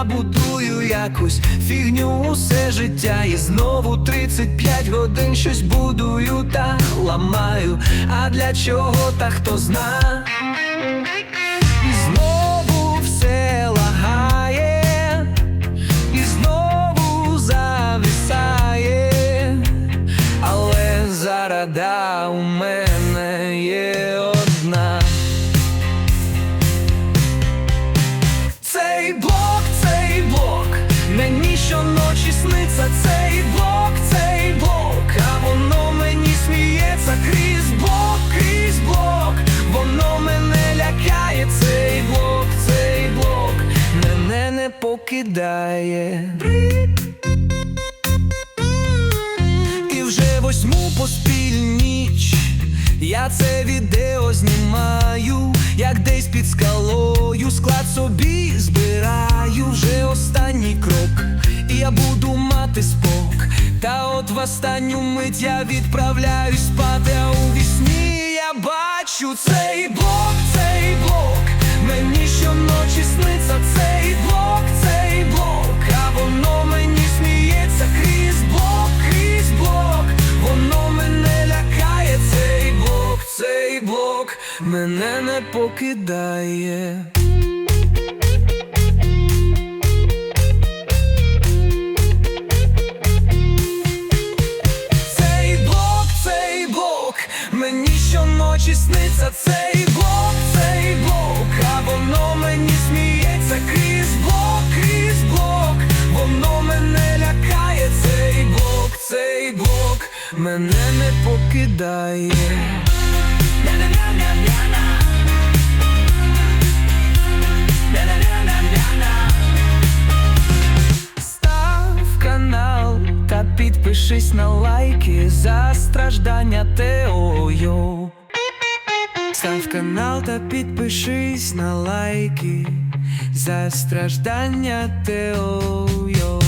Купую якусь фігню усе життя. І знову 35 годин щось будую та ламаю. А для чого та хто зна покидає. І вже восьму поспіль ніч Я це відео знімаю, як десь під скалою Склад собі збираю вже останній крок, і я буду мати спок. Та от в останню мить я відправляюсь мене не покидає. Цей блок, цей блок, мені щоночі сниться цей блок, цей блок, а воно мені сміється крізь блок, крізь блок, воно мене лякає, цей блок, цей блок, мене не покидає. Підпишись на лайки за страждання Теою. Став канал та підпишись на лайки за страждання Тео.